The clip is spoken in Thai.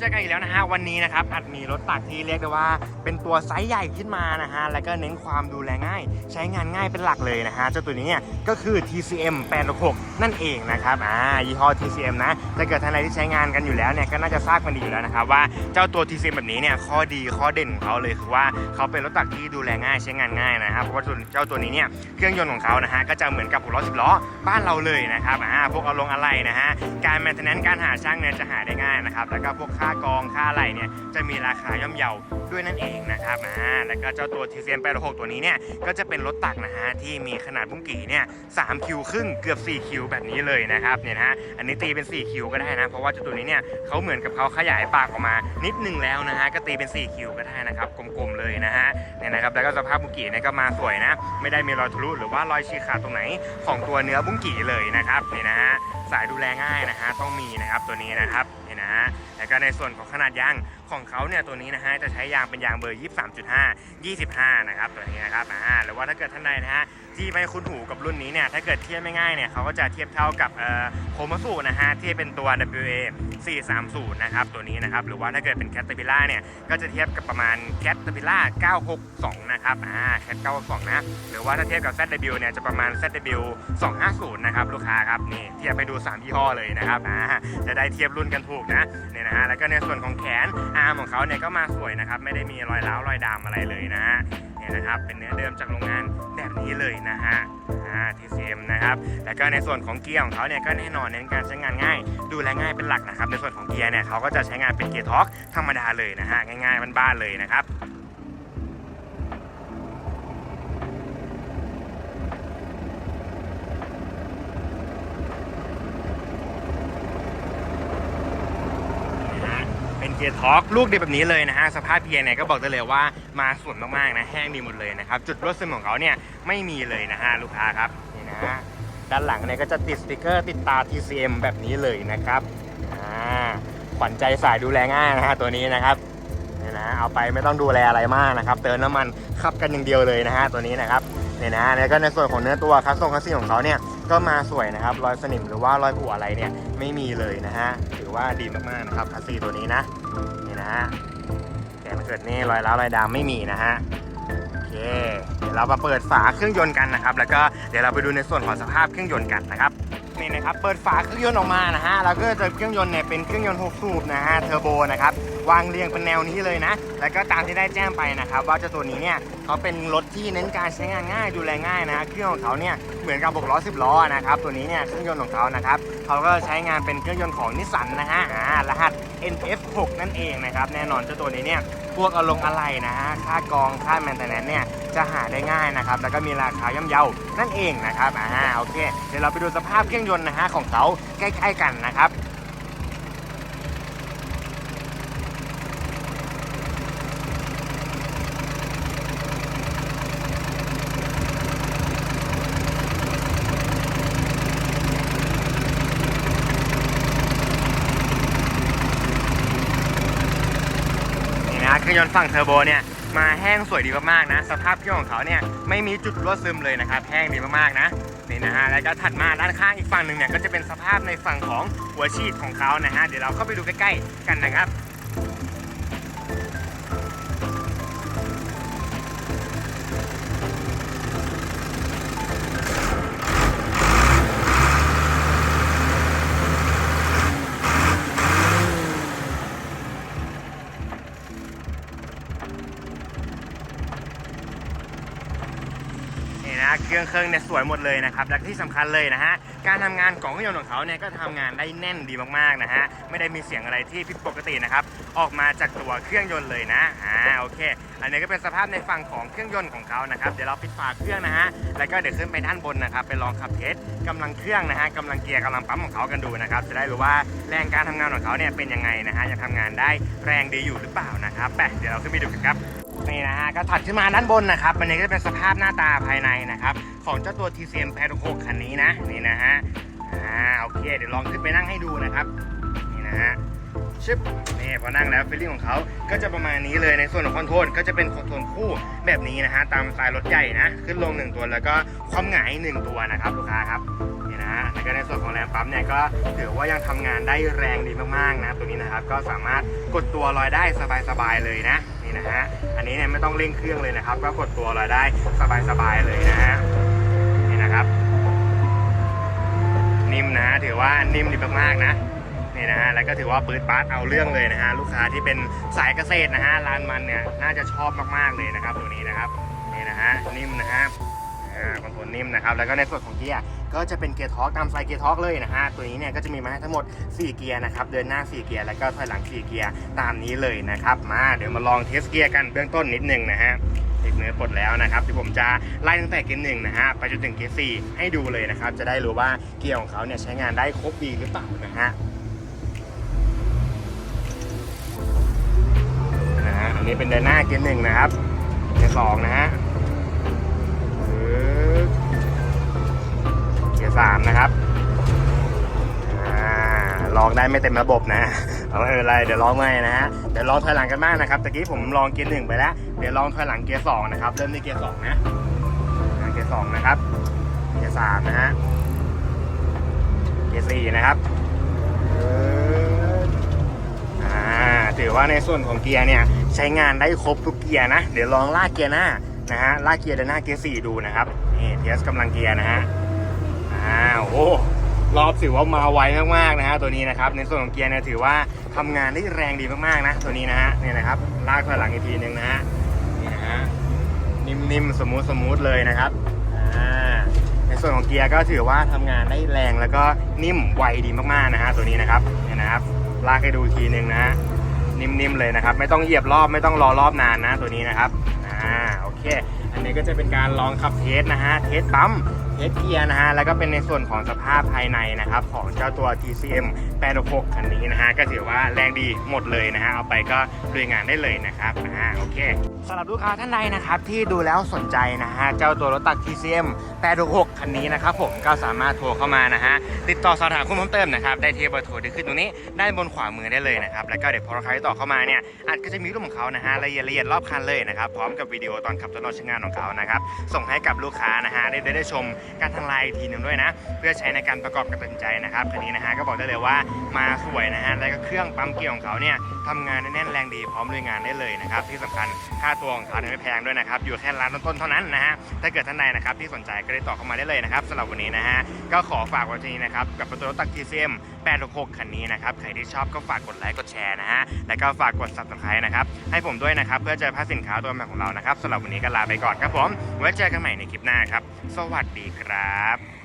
เจอกันอีกแล้วนะฮะวันนี้นะครับอัดมีรถตักที่เรียกได้ว่า เป็นตัวไซส์ใหญ่ขึ้นมานะฮะแล้วก็เน้นความดูแลง่าย ใช้งานง่ายเป็นหลักเลยนะฮะเจ้าตัวนี้เนี่ยก็คือ TCM 866นั่นเองนะครับอ่ายี่ห้อ TCM นะ ถ้าเกิดท่านใดที่ใช้งานกันอยู่แล้วเนี่ยก็น่าจะทราบกันดีอยู่แล้วนะครับว่าเจ้าตัว TCM แบบนี้เนี่ยข้อดีข้อเด่นของเขาเลยคือว่าเขาเป็นรถตักที่ดูแลง่ายใช้งานง่ายนะครับเพราะว่าเจ้าตัวนี้เนี่ยเครื่องยนต์ของเขานะฮะก็จะเหมือนกับหกล้อสิบล้อบ้านเราเลยนะครับอ่าพวกเอาลงอะไรนะฮะการแมนเทนแนนการหาช่างเนี่ยจะหาได้ง่ายนะครับแล้วก็พวกค่ากองค่าอะไรเนี่ยจะมีราคาย่อมเยาด้วยนั่นเองนะครับอ่าแล้วก็เจ้าตัว TCM 86ตัวนี้เนี่ยก็จะเป็นรถตักนะฮะที่มีขนาดบุ้งกี่เนี่ย3คิวครึ่งเกือบ4คิวแบบนี้เลยนะครับเนี่ยนะฮะอันนี้ตีเป็น4คิวก็ได้นะ เพราะว่าเจ้าตัวนี้เนี่ยเขาเหมือนกับเขาขยายปากออกมา นิดนึงแล้วนะฮะก็ตีเป็น 4 คิวก็ได้นะครับกลมๆเลยนะฮะเนี่ยนะครับแล้วก็สภาพบุ้งกี่เนี่ยก็มาสวยนะ ไม่ได้มีรอยทะลุหรือว่ารอยฉีกขาดตรงไหนของตัวเนื้อบุ้งกี่เลยนะครับนี่นะฮะสายดูแลง่ายนะฮะต้องมีนะครับตัวนี้นะครับนี่นะฮะแล้วก็ในส่วนของขนาดยาง ของเขาเนี่ยตัวนี้นะฮะจะใช้ยางเป็นยางเบอร์ 23.5 25 นะครับตัวนี้นะครับอ่าหรือว่าถ้าเกิดท่านใดนะฮะที่ไม่คุ้นหูกับรุ่นนี้เนี่ยถ้าเกิดเทียบไม่ง่ายเนี่ยเขาก็จะเทียบเท่ากับเอ่อโคมาสุนะฮะที่เป็นตัว WA 430 นะครับตัวนี้นะครับหรือว่าถ้าเกิดเป็นแคตตา p ิล่าเนี่ยก็จะเทียบกับประมาณแคตตา p ิล่า962 นะครับอ่าแคต962 นะ หรือว่าถ้าเทียบกับ ZW เนี่ยจะประมาณ ZW 250 นะครับลูกค้าครับนี่เทียบไปดู 3 ยี่ห้อเลยนะครับอ่าจะได้เทียบรุ่นกันถูกนะเนี่ยนะฮะแล้วก็ในส่วนของแขนอาร์มของเขาเนี่ยก็มาสวยนะครับ ไม่ได้มีรอยร้าวรอยดำอะไรเลยนะฮะเนี่ยนะครับเป็นเนื้อเดิมจากโรงงานแบบนี้เลยนะฮะอ่า TCM นะครับแล้วก็ในส่วนของเกียร์ของเขาเนี่ยก็แน่นอนเน้นการใช้งานง่าย ดูแลง่ายเป็นหลักนะครับ ในส่วนของเกียร์เนี่ยเขาก็จะใช้งานเป็นเกียร์ท็อกธรรมดาเลยนะฮะง่ายๆบ้านๆเลยนะครับ นะฮะ เกียร์ท็อร์กลูกเดียวแบบนี้เลยนะฮะสภาพเกียร์เนี่ยก็บอกได้เลยว่ามาสวยมากๆนะแห้งดีหมดเลยนะครับจุดรั่วซึมของเขาเนี่ยไม่มีเลยนะฮะลูกค้าครับนี่นะฮะด้านหลังเนี่ยก็จะติดสติกเกอร์ติดตา TCM แบบนี้เลยนะครับอ่าขวัญใจสายดูแลง่ายนะฮะตัวนี้นะครับเนี่ยนะเอาไปไม่ต้องดูแลอะไรมากนะครับเติมน้ำมันขับกันอย่างเดียวเลยนะฮะตัวนี้นะครับเนี่ยนะฮะแล้วก็ในส่วนของเนื้อตัวคัสซงคัสซี่ของเขาเนี่ย ก็มาสวยนะครับ รอยสนิมหรือว่ารอยผุอะไรเนี่ยไม่มีเลยนะฮะถือว่าดีมากๆนะครับคัสซีตัวนี้นะนี่นะฮะแกนเกิดนี่รอยร้าวรอยดำไม่มีนะฮะโอเคเดี๋ยวเรามาเปิดฝาเครื่องยนต์กันนะครับ แล้วก็เดี๋ยวเราไปดูในส่วนของสภาพเครื่องยนต์กันนะครับนี่นะครับเปิดฝาเครื่องยนต์ออกมานะฮะแล้วก็จะเครื่องยนต์เนี่ยเป็นเครื่องยนต์6สูบนะฮะเทอร์โบนะครับ วางเรียงเป็นแนวนี้เลยนะ แล้วก็ตามที่ได้แจ้งไปนะครับ ว่าเจ้าตัวนี้เนี่ยเขาเป็นรถที่เน้นการใช้งานง่ายดูแลง่ายนะ เครื่องของเขาเนี่ยเหมือนกับ6ล้อ10ล้อนะครับ ตัวนี้เนี่ยเครื่องยนต์ของเขานะครับเขาก็ใช้งานเป็นเครื่องยนต์ของนิสสันนะฮะอ่ารหัส NF6 นั่นเองนะครับ แน่นอนเจ้าตัวนี้เนี่ยพวกอาลงอะไรนะฮะค่ากองค่าแมนเทนแนนเนี่ยจะหาได้ง่ายนะครับ แล้วก็มีราคาย่อมเยานั่นเองนะครับอ่าโอเค เดี๋ยวเราไปดูสภาพเครื่องยนต์นะฮะของเขาใกล้ๆกันนะครับ รยนต์ฝั่งเทอร์โบเนี่ยมาแห้งสวยดีมากๆนะ สภาพเครื่องของเขาเนี่ยไม่มีจุดรั่วซึมเลยนะครับแห้งดีมากๆนะนี่นะฮะแล้วก็ถัดมาด้านข้างอีกฝั่งหนึ่งเนี่ยก็จะเป็นสภาพในฝั่งของหัวฉีดของเขานะฮะเดี๋ยวเราเข้าไปดูใกล้ๆกันนะครับ นะเครื่องเครื่องเนี่ยสวยหมดเลยนะครับและที่สำคัญเลยนะฮะการทำงานของเครื่องยนต์ของเขาเนี่ยก็ทำงานได้แน่นดีมากๆนะฮะไม่ได้มีเสียงอะไรที่ผิดปกตินะครับออกมาจากตัวเครื่องยนต์เลยนะอ่าโอเค อันนี้ก็เป็นสภาพในฝั่งของเครื่องยนต์ของเขานะครับเดี๋ยวเราปิดฝาเครื่องนะฮะแล้วก็เดี๋ยวขึ้นไปด้านบนนะครับไปลองขับเทสกำลังเครื่องนะฮะกำลังเกียร์กำลังปั๊มของเขากันดูนะครับจะได้รู้ว่าแรงการทำงานของเขาเนี่ยเป็นยังไงนะฮะยังทำงานได้แรงดีอยู่หรือเปล่านะครับไปเดี๋ยวเราขึ้นไปดูกันครับ นี่นะฮะก็ถัดขึ้นมาด้านบนนะครับอันนี้ก็จะเป็นสภาพหน้าตาภายในนะครับ ของเจ้าตัว TCM 866คันนี้นะนี่นะฮะอ่าโอเค เดี๋ยวลองขึ้นไปนั่งให้ดูนะครับนี่นะฮะชึบนี่พอนั่งแล้วฟีลลิ่งของเขาก็จะประมาณนี้เลยในส่วนของคอนโทรลก็จะเป็นคอนโทรลคู่แบบนี้นะฮะตามสไตล์รถใหญ่นะ ขึ้นลงหนึ่งตัวแล้วก็ความหงายหนึ่งตัวนะครับลูกค้าครับนี่นะฮะแล้วก็ในส่วนของแรงปั๊มเนี่ยก็ถือว่ายังทำงานได้แรงดีมากๆนะตัวนี้นะครับก็สามารถกดตัวลอยได้สบายๆเลยนะ นี่นะฮะ อันนี้เนี่ยไม่ต้องเร่งเครื่องเลยนะครับ ก็กดตัวเราได้สบายๆเลยนะฮะ นี่นะครับ นิ่มนะ ถือว่านิ่มดีมากๆนะนี่นะฮะ แล้วก็ถือว่าปืดปาร์ตเอาเรื่องเลยนะฮะ ลูกค้าที่เป็นสายเกษตรนะฮะ ร้านมันเนี่ยน่าจะชอบมากๆเลยนะครับตัวนี้นะครับ นี่นะฮะ นิ่มนะครับ คอนโทรลนิ่มนะครับ แล้วก็ในส่วนของเกียร์ก็จะเป็นเกียร์ทอร์กตามสายเกียร์ทอร์กเลยนะฮะ ตัวนี้เนี่ยก็จะมีมาให้ทั้งหมด 4 เกียร์นะครับ เดินหน้า 4 เกียร์ แล้วก็ถอยหลัง 4 เกียร์ ตามนี้เลยนะครับ มาเดี๋ยวมาลองเทสเกียร์กันเบื้องต้นนิดนึงนะฮะติดเนื้อปลดแล้วนะครับที่ผมจะไล่ตั้งแต่เกียร์หนึ่งนะฮะไปจนถึงเกียร์สี่ให้ดูเลยนะครับ จะได้รู้ว่าเกียร์ของเขาเนี่ยใช้งานได้ครบดีหรือเปล่านะฮะนะฮะอันนี้เป็นเดินหน้าเกียร์หนึ่งนะครับเกียร์สองนะฮะ 3 นะครับลองได้ไม่เต็มระบบนะเอาไม่เป็นไรเดี๋ยวลองใหม่นะฮะเดี๋ยวลองถอยหลังกันบ้างนะครับตะกี้ผมลองเกียร์หนึ่งไปแล้วเดี๋ยวลองถอยหลังเกียร์สองนะครับเริ่มที่เกียร์สองนะเกียร์สองนะครับเกียร์สามนะฮะเกียร์สี่นะครับถือว่าในส่วนของเกียร์เนี่ยใช้งานได้ครบทุกเกียร์นะ เดี๋ยวลองลากเกียร์หน้านะฮะลากเกียร์ด้านหน้าเกียร์สี่ดูนะครับนี่เทสกำลังเกียร์นะฮะ อ่าโอ้รอบถือว่ามาไวมากๆนะฮะตัวนี้นะครับในส่วนของเกียร์เนี่ยถือว่าทำงานได้แรงดีมากๆนะ ตัวนี้นะฮะเนี่ยนะครับลากถอยหลังอีกทีหนึ่งนะฮะนี่นะฮะนิ่มๆสมูทสมูทเลยนะครับอ่าในส่วนของเกียร์ก็ถือว่าทำงานได้แรงแล้วก็นิ่มไวดีมากๆนะฮะตัวนี้นะครับเนี่ยนะครับลากให้ดูทีหนึ่งนะฮะนิ่มๆเลยนะครับ ไม่ต้องเหยียบรอบไม่ต้องรอรอบนานนะ ตัวนี้นะครับอ่าโอเค อันนี้ก็จะเป็นการลองขับเทสนะฮะ เทสปั๊ม เทสเกียร์นะฮะ แล้วก็เป็นในส่วนของสภาพภายในนะครับ ของเจ้าตัว TCM 866คันนี้นะฮะ ก็ถือว่าแรงดีหมดเลยนะฮะ เอาไปก็ลุยงานได้เลยนะครับ อ่า โอเคสำหรับลูกค้าท่านใดนะครับที่ดูแล้วสนใจนะฮะ เจ้าตัวรถตัก TCM 866 คันนี้นะครับผมก็สามารถโทรเข้ามานะฮะติดต่อสอบถามข้อมูลเพิ่มเติมนะครับได้ที่เบอร์โทรที่ขึ้นตรงนี้ด้านบนขวามือได้เลยนะครับแล้วก็เดี๋ยวพอลูกค้าติดต่อเข้ามาเนี่ยอาจก็จะมีรูปของเขานะฮะละเอียดละเอียดรอบคันเลยนะครับพร้อมกับวิดีโอตอนขับรถนอกใช้งานของเขานะครับส่งให้กับลูกค้านะฮะได้ได้ชมการทางไลน์อีกทีหนึ่งด้วยนะ เพื่อใช้ในการประกอบการตัดสินใจนะครับคันนี้นะฮะก็บอกได้เลยว่ามาสวยนะฮะแล้วก็เครื่องปั๊มเกียร์ของเขาเนี่ยทำงานแน่นแรงดีพร้อมลุยงานได้เลยนะครับที่สำคัญค่าตัวของเขาไม่แพงด้วยนะครับอยู่แค่ร้านต้นๆเท่านั้นนะฮะถ้าเกิดท่านใดนะครับที่สนใจก็ได้ต่อเข้ามาได้เลยนะครับสำหรับวันนี้นะฮะก็ขอฝากไว้ที่นี้นะครับกับรถตักทีเซม866คันนี้นะครับใครที่ชอบก็ฝากกดไลค์กดแชร์นะฮะแล้วก็ฝากกด subscribe นะครับให้ผมด้วยนะครับเพื่อจะพาสินค้าตัวใหม่ของเรานะครับสำหรับวันนี้ก็ลาไปก่อนครับผมไว้เจอกันใหม่ในคลิปหน้าครับ สวัสดีครับ